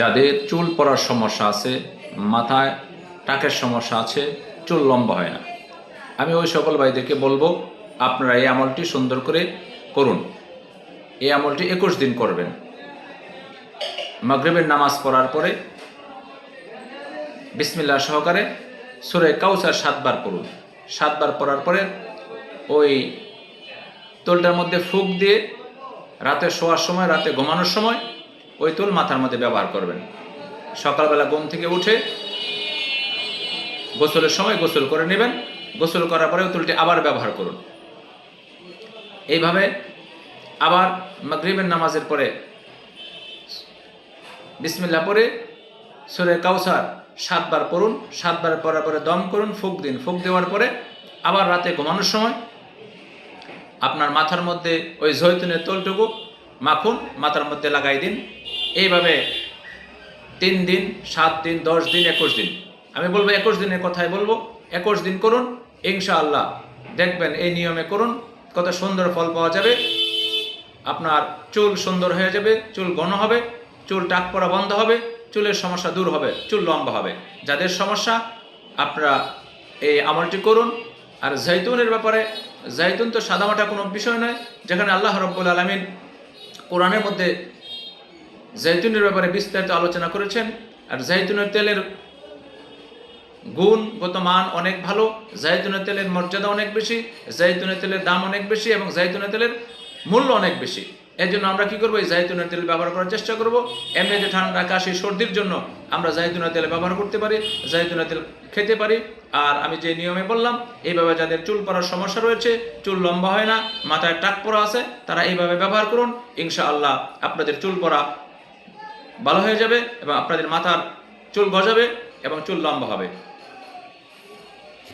যাদের চুল পড়ার সমস্যা আছে, মাথায় টাকের সমস্যা আছে, চুল লম্বা হয় না। আমি ওই সকল ভাইদেরকে বলব, আপনারা এই আমলটি সুন্দর করে করুন। এই আমলটি একুশ দিন করবেন। মাগরিবের নামাজ পড়ার পরে বিসমিল্লাহ সহকারে সুরে কাউসার সাতবার পড়ুন। সাতবার পড়ার পরে ওই তোলটার মধ্যে ফুক দিয়ে রাতে শোয়ার সময়, রাতে ঘুমানোর সময় ওই তুল মাথার মধ্যে ব্যবহার করবেন। সকালবেলা ঘুম থেকে উঠে গোসলের সময় গোসল করে নেবেন। গোসল করার পরে তুলটি আবার ব্যবহার করুন। এইভাবে আবার মাগরিবের নামাজের পরে বিসমিল্লা পরে সুরে কাউসার সাতবার পড়ুন। সাতবার পরার পরে দম করুন, ফুক দিন। ফুক দেওয়ার পরে আবার রাতে ঘুমানোর সময় আপনার মাথার মধ্যে ওই জৈতুনের তোলটুকু মাখুন, মাথার মধ্যে লাগাই দিন। এইভাবে তিন দিন, সাত দিন, দশ দিন, একুশ দিন। আমি বলব একুশ দিনের কথাই বলব। একুশ দিন করুন, ইনশাআল্লাহ। দেখবেন এই নিয়মে করুন, কত সুন্দর ফল পাওয়া যাবে। আপনার চুল সুন্দর হয়ে যাবে, চুল ঘন হবে, চুল টাক পড়া বন্ধ হবে, চুলের সমস্যা দূর হবে, চুল লম্বা হবে। যাদের সমস্যা, আপনারা এই আমলটি করুন। আর জৈতুনের ব্যাপারে জৈতুন তো সাদামাটা কোনো বিষয় নয়, যেখানে আল্লাহ রব্বুল আলমিন কোরআনের মধ্যে জৈতুনের ব্যাপারে বিস্তারিত আলোচনা করেছেন। আর জৈতুনের তেলের গুণগত মান অনেক ভালো জাইতুনের তেলের মর্যাদা অনেক বেশি জাইতুনের তেলের দাম অনেক বেশি এবং জাইতুনের তেলের মূল্য অনেক বেশি। এর জন্য আমরা কি করব? এই জাইতুনের তেল ব্যবহার করার চেষ্টা করব। এমনিতে ঠান্ডা, কাশি, সর্দির জন্য আমরা জাইতুনের তেল ব্যবহার করতে পারি জাইতুনের তেল খেতে পারি। আর আমি যে নিয়মে বললাম, এইভাবে যাদের চুল পড়ার সমস্যা রয়েছে, চুল লম্বা হয় না, মাথায় টাক পড়া আছে, তারা এইভাবে ব্যবহার করুন। ইনশাআল্লাহ আপনাদের চুল পড়া ভালো হয়ে যাবে এবং আপনাদের মাথার চুল গজাবে এবং চুল লম্বা হবে।